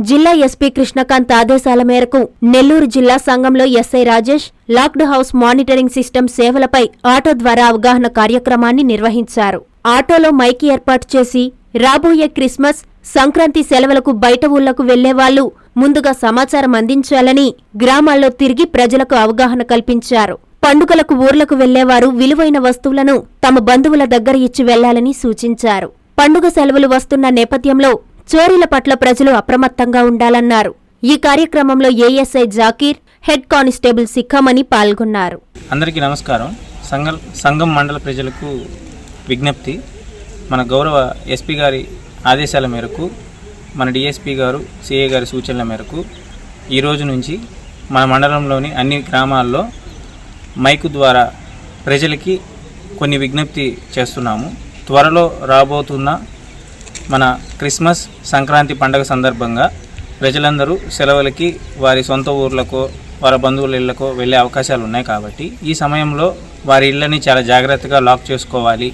జిల్లా ఎస్పీ కృష్ణకాంత్ ఆదేశాల మేరకు నెల్లూరు జిల్లా సంఘంలో SI Rajesh locked house monitoring system సేవలపై ఆటో ద్వారా అవగాహన కార్యక్రమాన్ని నిర్వహించారు. ఆటోలో మైకి ఏర్పాటు చేసి రాబోయే క్రిస్మస్ సంక్రాంతి సెలవులకు బయట ఊళ్ళకు వెళ్ళేవాళ్ళు ముందుగా సమాచారం అందించాలని గ్రామాల్లో తిరిగి ప్రజలకు అవగాహన కల్పించారు. పండుగలకు ఊర్లకు వెళ్ళేవారు విలువైన వస్తువులను తమ బంధువుల దగ్గర ఇచ్చి వెళ్ళాలని సూచించారు. పండుగ సెలవులు వస్తున్న నేపథ్యంలో చోరీల పట్ల ప్రజలు అప్రమత్తంగా ఉండాలన్నారు. ఈ కార్యక్రమంలో ASI Zakir head constable Sikkamani పాల్గొన్నారు. అందరికీ నమస్కారం. సంఘం సంఘం మండల ప్రజలకు విజ్ఞప్తి. మన గౌరవ ఎస్పీ గారి ఆదేశాల మేరకు మన డిఎస్పీ గారు సిఏ గారి సూచనల మేరకు ఈ రోజు నుంచి మన మండలంలోని అన్ని గ్రామాల్లో మైకు ద్వారా ప్రజలకి కొన్ని విజ్ఞప్తి చేస్తున్నాము. త్వరలో రాబోతున్న మన క్రిస్మస్ సంక్రాంతి పండగ సందర్భంగా ప్రజలందరూ సెలవులకి వారి సొంత ఊర్లకో వారి బంధువుల ఇళ్ళకో వెళ్ళే అవకాశాలు ఉన్నాయి కాబట్టి ఈ సమయంలో వారి ఇళ్ళని చాలా జాగ్రత్తగా లాక్ చేసుకోవాలి.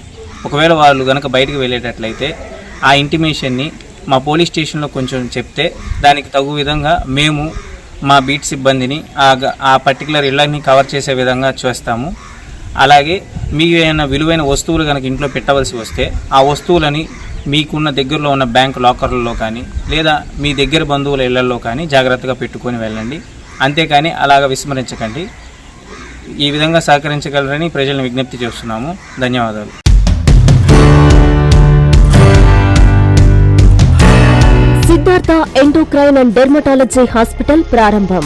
ఒకవేళ వాళ్ళు కనుక బయటికి వెళ్ళేటట్లయితే ఆ ఇంటిమేషన్ని మా పోలీస్ స్టేషన్లో కొంచెం చెప్తే దానికి తగు విధంగా మేము మా బీట్ సిబ్బందిని ఆ ఆ పర్టికులర్ ఇళ్ళని కవర్ చేసే విధంగా చేస్తాము. అలాగే మీకు ఏమైనా విలువైన వస్తువులు కనుక ఇంట్లో పెట్టవలసి వస్తే ఆ వస్తువులని మీకున్న దగ్గరలో ఉన్న బ్యాంక్ లాకర్లలో కానీ లేదా మీ దగ్గర బంధువుల ఇళ్ళలో కానీ జాగ్రత్తగా పెట్టుకొని వెళ్ళండి. అంతేకాని అలాగ విస్మరించకండి. ఈ విధంగా సహకరించగలరని ప్రజలను విజ్ఞప్తి చేస్తున్నాము. ధన్యవాదాలు. Siddhartha endocrine and dermatology hospital ప్రారంభం.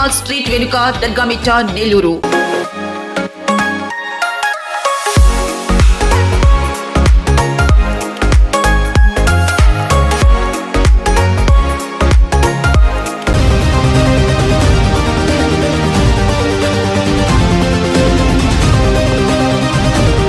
మాల్ స్ట్రీట్ వెనుక దర్గామిట్టా నెల్లూరు.